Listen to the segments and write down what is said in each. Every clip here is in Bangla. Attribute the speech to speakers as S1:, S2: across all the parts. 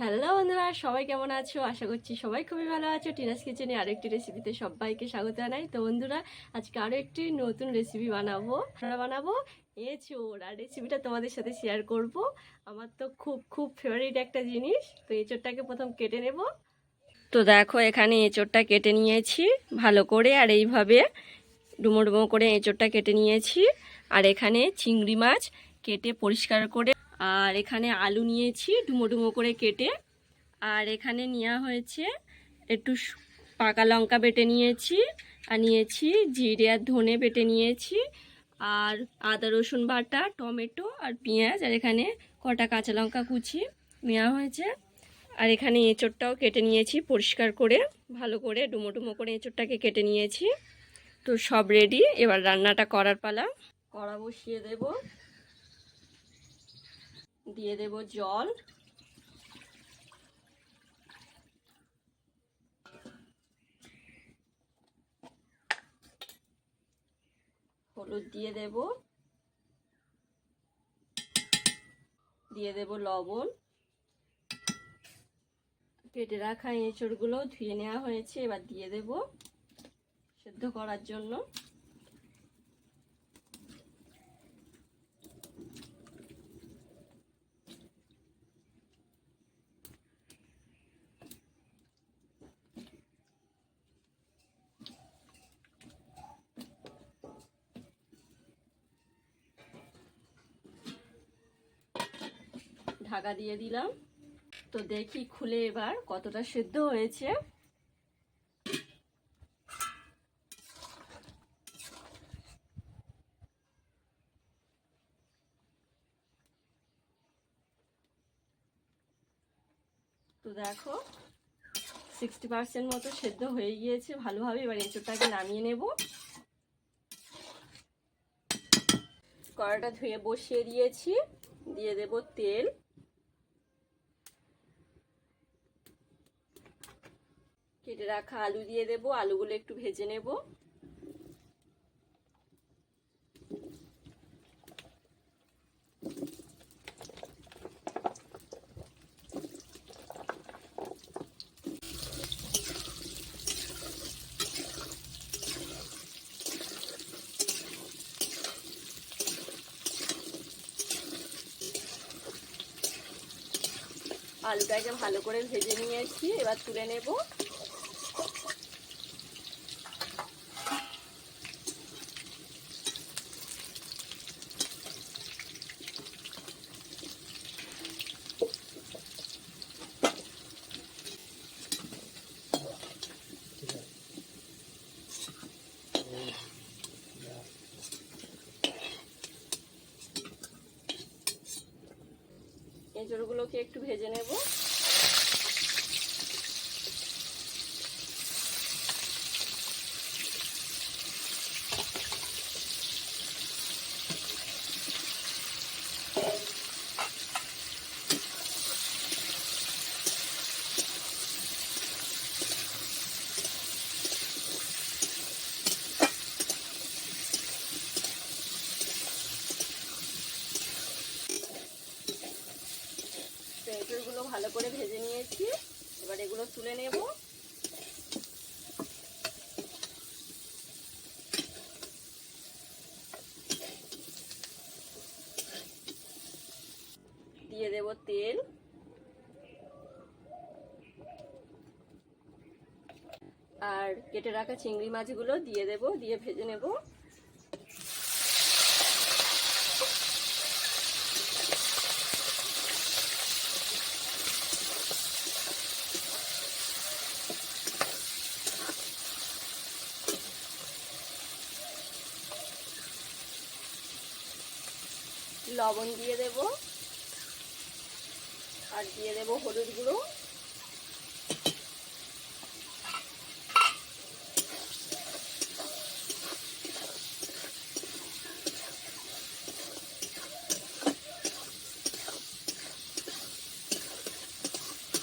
S1: হ্যালো বন্ধুরা, সবাই কেমন আছো? আশা করছি সবাই খুবই ভালো আছো। টিনাস কিচেনে আরও একটি রেসিপিতে সবাইকে স্বাগত জানাই। তো বন্ধুরা, আজকে আরও একটি নতুন রেসিপি বানাবো। আমরা বানাবো এঁচোড় আর রেসিপিটা তোমাদের সাথে শেয়ার করব। আমার তো খুব খুব ফেভারিট একটা জিনিস। তো এঁচোড়টাকে প্রথম কেটে নেব। তো দেখো, এখানে এঁচোরটা কেটে নিয়েছি ভালো করে। আর এইভাবে ডুমো ডুমো করে এঁচোরটা কেটে নিয়েছি। আর এখানে চিংড়ি মাছ কেটে পরিষ্কার করে আর এখানে আলু নিয়েছি ডুমো ডুমো করে কেটে। আর এখানে নেওয়া হয়েছে একটু পাকা লঙ্কা বেটে নিয়েছি, আর নিয়েছি জিরে আর ধনে বেটে নিয়েছি, আর আদা, রসুন বাটা, টমেটো আর পেঁয়াজ, আর এখানে কটা কাঁচা লঙ্কা কুচি নেওয়া হয়েছে। আর এখানে এঁচোড়টাও কেটে নিয়েছি পরিষ্কার করে, ভালো করে ডুমো ডুমো করে এঁচোড়টাকে কেটে নিয়েছি। তো সব রেডি এবার রান্নাটা করার পালা। কড়া বসিয়ে দেব। দিয়ে দেব জল। হলুদ দিয়ে দেব। দিয়ে দেব লবণ। কেটে রাখা এঁচড়গুলো ধুয়ে নেওয়া হয়েছে, এবার দিয়ে দেব সেদ্ধ করার জন্য। ঢাকা দিয়ে দিলাম। তো দেখি খুলে এবার কতটা সেদ্ধ হয়েছে। তো দেখো সিক্সটি পার্সেন্ট মতো সেদ্ধ হয়ে গিয়েছে। ভালোভাবে এবার এঁচোড়টাকে নামিয়ে নেব। কড়াটা ধুয়ে বসিয়ে দিয়েছি। দিয়ে দেব তেল। কেটে রাখা আলু দিয়ে দেব। আলুগুলো একটু ভেজে নেব। আলুটাকে ভালো করে ভেজে নিয়েছি, এবার তুলে নেব। এঁচড়গুলোকে একটু ভেজে নেব। ভালো করে ভেজে নিয়েছি। এবার এগুলো তুলে নেব। দিয়ে দেব তেল। আর কেটে রাখা চিংড়ি মাছগুলো দিয়ে দেব, দিয়ে ভেজে নেব। লবণ দিয়ে দেব। আর দিয়ে দেব হলুদ গুঁড়ো।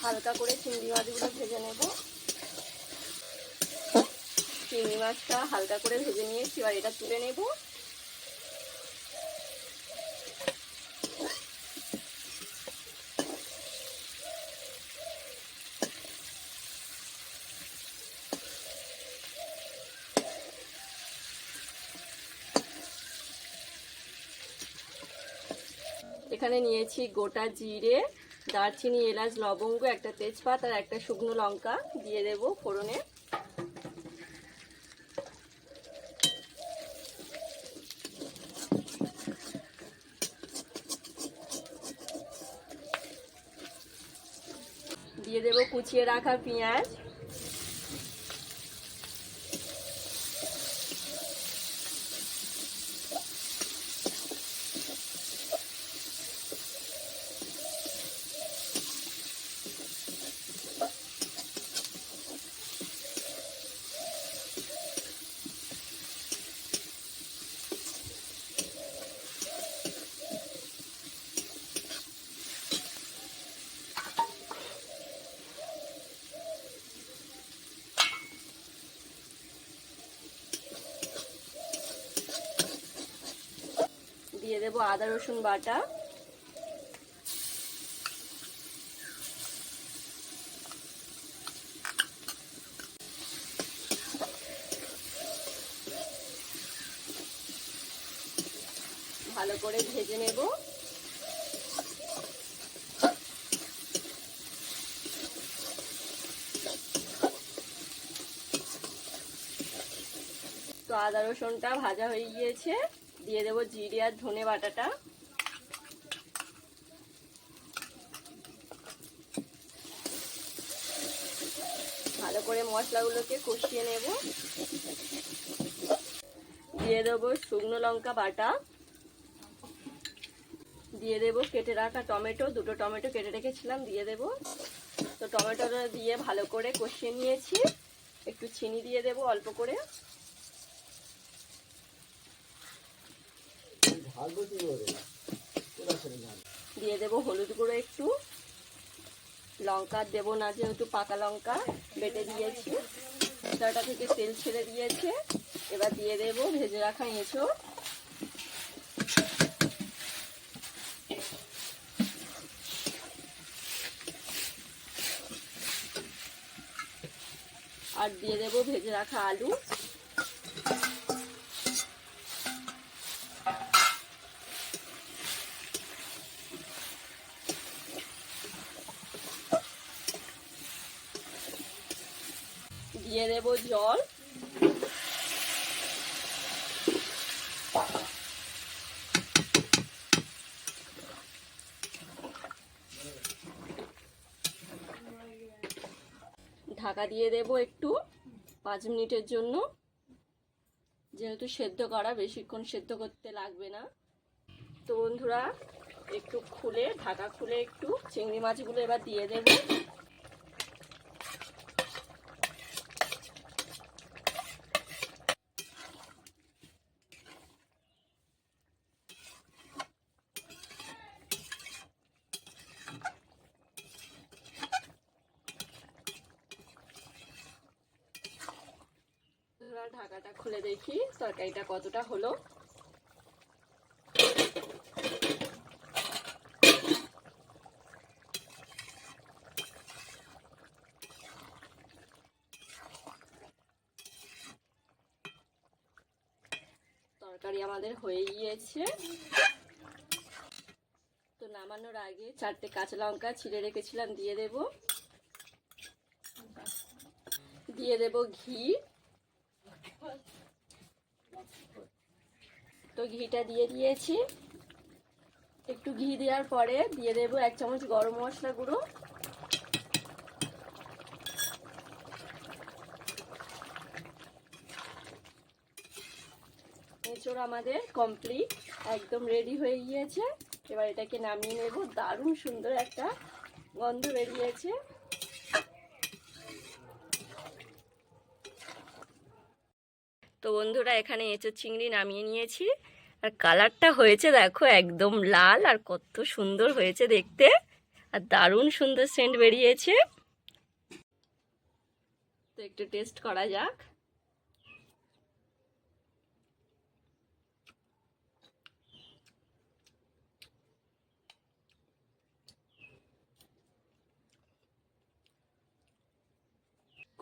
S1: হালকা করে চিংড়ি মাছগুলো ভেজে নেব। চিংড়ি মাছটা হালকা করে ভেজে নিয়েছি, এবার এটা তুলে নেব। এখানে নিয়েছি গোটা জিরে, দারচিনি, এলাচ, লবঙ্গ, একটা তেজপাত আর একটা শুকনো লঙ্কা দিয়ে দেব ফোড়নে। দিয়ে দেব কুচিয়ে রাখা পেঁয়াজ দিয়ে দেব আদা রসুন বাটা। ভালো করে ভেজে নেব। তো আদা রসুনটা ভাজা হয়ে গিয়েছে। দিয়ে দেবো জিরে আর ধনে বাটাটা। ভালো করে মশলাগুলোকে কষিয়ে নেব। দিয়ে দেবো শুকনো লঙ্কা বাটা। দিয়ে দেবো কেটে রাখা টমেটো, দুটো টমেটো কেটে রেখেছিলাম, দিয়ে দেব। তো টমেটোটা দিয়ে ভালো করে কষিয়ে নিয়েছি। একটু চিনি দিয়ে দেবো অল্প করে। দিয়ে দেব হলুদ গুঁড়ো একটু। লঙ্কা দেবো না, যেহেতু পাকা লঙ্কা বেটে দিয়েছি। মশলাটা থেকে তেল ছেড়ে দিয়েছে। এবার দিয়ে দেব ভেজে রাখা এঁচো আর দিয়ে দেব ভেজে রাখা আলু। দিয়ে দেব জল। ঢাকা দিয়ে দেব একটু পাঁচ মিনিটের জন্য। যেহেতু সেদ্ধ করা, বেশিক্ষণ সেদ্ধ করতে লাগবে না। তো বন্ধুরা, একটু খুলে, ঢাকা খুলে একটু চিংড়ি মাছগুলো এবার দিয়ে দেবো। এবার খুলে দেখি, তরকারিটা কতটা হলো। তরকারি আমাদের হয়ে গিয়েছে। তো নামানোর আগে চারটে কাঁচা লঙ্কা ছিঁড়ে রেখেছিলাম, দিয়ে দেব। দিয়ে দেব ঘি। তো ঘিটা দিয়ে দিয়েছি। একটু ঘি দেওয়ার পরে দিয়ে দেব এক চামচ গরম মশলা গুঁড়ো। এঁচড় আমাদের কমপ্লিট একদম রেডি হয়ে গিয়েছে। এবার এটাকে নামিয়ে নেব। দারুণ সুন্দর একটা গন্ধ বেরিয়েছে। তো বন্ধুরা, এখানে এঁচোর চিংড়ি নামিয়ে নিয়েছি। আর কালারটা হয়েছে দেখো একদম লাল, আর কত সুন্দর হয়েছে দেখতে। আর দারুণ সুন্দর সেন্ট বেরিয়েছে। তো একটু টেস্ট করা যাক।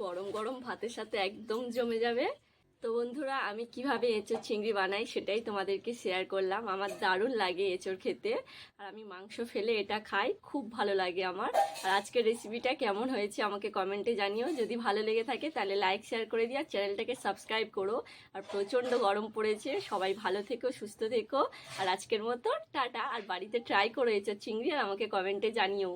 S1: গরম গরম ভাতের সাথে একদম জমে যাবে। তো বন্ধুরা, আমি কীভাবে এঁচোর চিংড়ি বানাই সেটাই তোমাদেরকে শেয়ার করলাম। আমার দারুণ লাগে এঁচোর খেতে, আর আমি মাংস ফেলে এটা খাই, খুব ভালো লাগে আমার। আর আজকের রেসিপিটা কেমন হয়েছে আমাকে কমেন্টে জানিও। যদি ভালো লেগে থাকে তাহলে লাইক শেয়ার করে দিও, আর চ্যানেলটাকে সাবস্ক্রাইব করো। আর প্রচণ্ড গরম পড়েছে, সবাই ভালো থেকো, সুস্থ থেকো। আর আজকের মতো, টাটা। আর বাড়িতে ট্রাই করো এঁচোর চিংড়ি, আর আমাকে কমেন্টে জানিও।